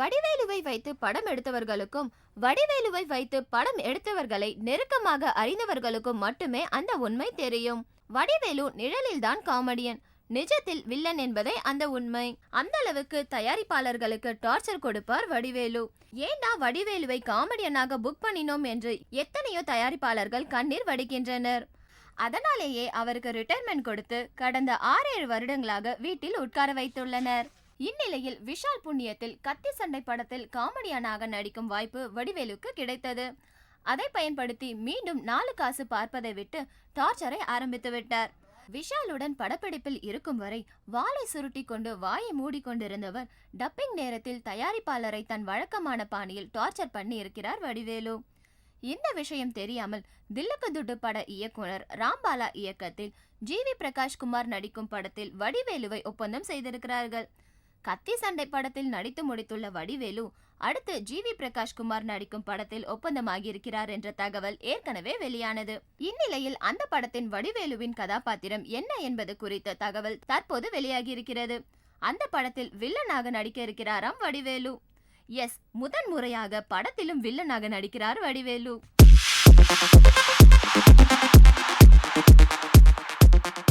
வடிவேலுவை வைத்து படம் எடுத்தவர்களுக்கும் வடிவேலுவை வைத்து படம் எடுத்தவர்களை நெருக்கமாக அறிந்தவர்களுக்கும் மட்டுமே அந்த உண்மை தெரியும். வடிவேலு நிழலில்தான் காமெடியன். நிஜத்தில் வில்லன் என்பதே அந்த உண்மை. அந்த அளவுக்கு தயாரிப்பாளர்களுக்கு டார்ச்சர் கொடுப்பார் வடிவேலு. ஏண்டா வடிவேலுவை காமெடியனாக புக் பண்ணினோம் என்று எத்தனையோ தயாரிப்பாளர்கள் கண்ணீர் வடிக்கின்றனர். அதனாலேயே அவருக்கு ரிட்டையர்மெண்ட் கொடுத்து கடந்த ஆறேழு வருடங்களாக வீட்டில் உட்கார வைத்துள்ளனர். இந்நிலையில் விஷால் புண்ணியத்தில் கத்தி சண்டை படத்தில் காமெடியனாக நடிக்கும் வாய்ப்பு வடிவேலுக்கு கிடைத்தது. அதை பயன்படுத்தி மீண்டும் நாலு காசு பார்ப்பதை விட்டு டார்ச்சரை ஆரம்பித்து விட்டார். விஷாலுடன் படப்பிடிப்பில் இருக்கும் வரை வாளை சுருட்டி கொண்டு வாயை மூடிக்கொண்டிருந்தவர் டப்பிங் நேரத்தில் தயாரிப்பாளரை தன் வழக்கமான பாணியில் டார்ச்சர் பண்ணி இருக்கிறார் வடிவேலு. இந்த விஷயம் தெரியாமல் தில்லுக்கு துட்டு பட இயக்குனர் ராம்பாலா இயக்கத்தில் ஜிவி பிரகாஷ் குமார் நடிக்கும் படத்தில் வடிவேலுவை ஒப்பந்தம் செய்திருக்கிறார்கள். கத்தி சண்டை படத்தில் நடித்து முடித்துள்ள வடிவேலு அடுத்து ஜிவி பிரகாஷ் குமார் நடிக்கும் படத்தில் ஒப்பந்தமாகியிருக்கிறார் என்ற தகவல் ஏற்கனவே வெளியானது. இந்நிலையில் அந்த படத்தின் வடிவேலுவின் கதாபாத்திரம் என்ன என்பது குறித்த தகவல் தற்போது வெளியாகியிருக்கிறது அந்த படத்தில் வில்லனாக நடிக்க இருக்கிறாராம் வடிவேலு. எஸ். முதன் முறையாக படத்திலும் வில்லனாக நடிக்கிறார் வடிவேலு.